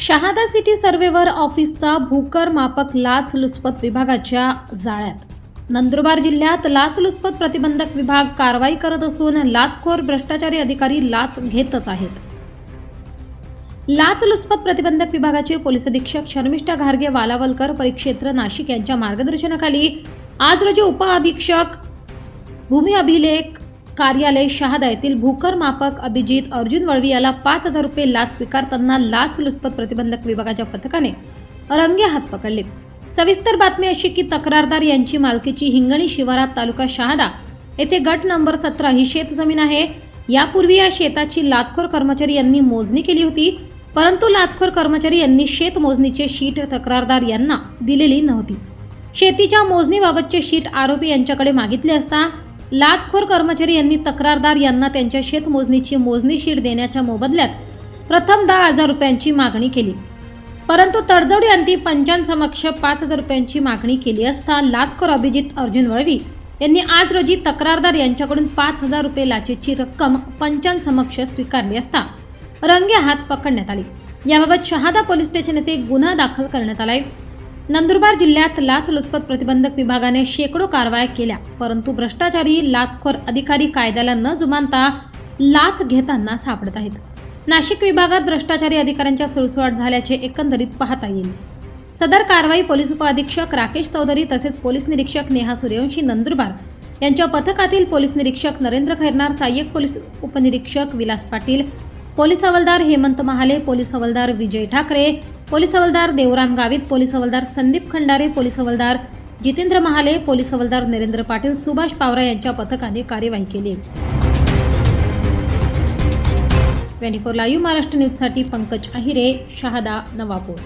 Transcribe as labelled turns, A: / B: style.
A: Shahada city सर्वेवर ऑफिसचा भूकर मापक लाचलुचपत विभागाच्या जाळ्यात. नंदुरबार जिल्ह्यात लाचलुचपत प्रतिबंधक विभाग कारवाई करत असून लाचखोर भ्रष्टाचारी अधिकारी लाच घेतच आहेत. लाचलुचपत प्रतिबंधक विभागाचे पोलीस अधीक्षक शर्मिष्ठा घारगे वालावलकर परिक्षेत्र नाशिक यांच्या मार्गदर्शनाखाली आज रोजी उपअधीक्षक भूमी अभिलेख कार्यालय शहादा येथील भूकर मापक अभिजित अर्जुन वळवी याला पाच हजार रुपये लाच स्वीकारताना लाचलुचपत प्रतिबंधक विभागाच्या पथकाने रंगे हात पकडले. सविस्तर बातमी अशी की तक्रारदार यांची मालकीची हिंगणी शिवारात तालुका शहादा येथे गट नंबर सतरा ही शेत जमीन आहे. यापूर्वी या शेताची लाचखोर कर्मचारी यांनी मोजणी केली होती परंतु लाचखोर कर्मचारी यांनी शेत मोजणीचे शीट तक्रारदार यांना दिलेली नव्हती. शेतीच्या मोजणीबाबतचे शीट आरोपी यांच्याकडे मागितले असता लाचखोर कर्मचारी यांनी तक्रारदार यांना त्यांच्या शेतमोजणीची मोजणी शीट देण्याच्या मोबदल्यात प्रथम दहा हजार रुपयांची मागणी केली. परंतु तडजोड यांनी पंचांसमक्ष पाच हजार रुपयांची मागणी केली असता लाचखोर अभिजित अर्जुन वळवी यांनी आज रोजी तक्रारदार यांच्याकडून पाच हजार रुपये लाचेची रक्कम पंचांसमक्ष स्वीकारली असता रंगे हात पकडण्यात आले. याबाबत शहादा पोलीस स्टेशन येथे गुन्हा दाखल करण्यात आलाय. नंदुरबार जिल्ह्यात लाचलुचपत प्रतिबंधक विभागाने शेकडो कारवाया केल्या परंतु भ्रष्टाचारी लाचखोर अधिकारी कायद्याला न जुमानता लाच घेताना सापडत आहेत. नाशिक विभागात भ्रष्टाचारी अधिकाऱ्यांच्या सुळसुळाट झाल्याचे एकंदरीत पाहता येईल. सदर कारवाई पोलीस उपअधीक्षक राकेश चौधरी तसेच पोलीस निरीक्षक नेहा सूर्यवंशी नंदुरबार यांच्या पथकातील पोलीस निरीक्षक नरेंद्र खैरनार सहाय्यक पोलीस उपनिरीक्षक विलास पाटील पोलीस हवालदार हेमंत महाले पोलीस हवालदार विजय ठाकरे पोलीस हवालदार देवराम गावित पोलीस हवालदार संदीप खंडारे पोलीस हवालदार जितेंद्र महाले पोलीस हवालदार नरेंद्र पाटील सुभाष पावरा यांच्या पथकाने कार्यवाही केली. ट्वेंटी फोर लाईव्ह महाराष्ट्र न्यूजसाठी पंकज अहिरे शहादा नवापूर.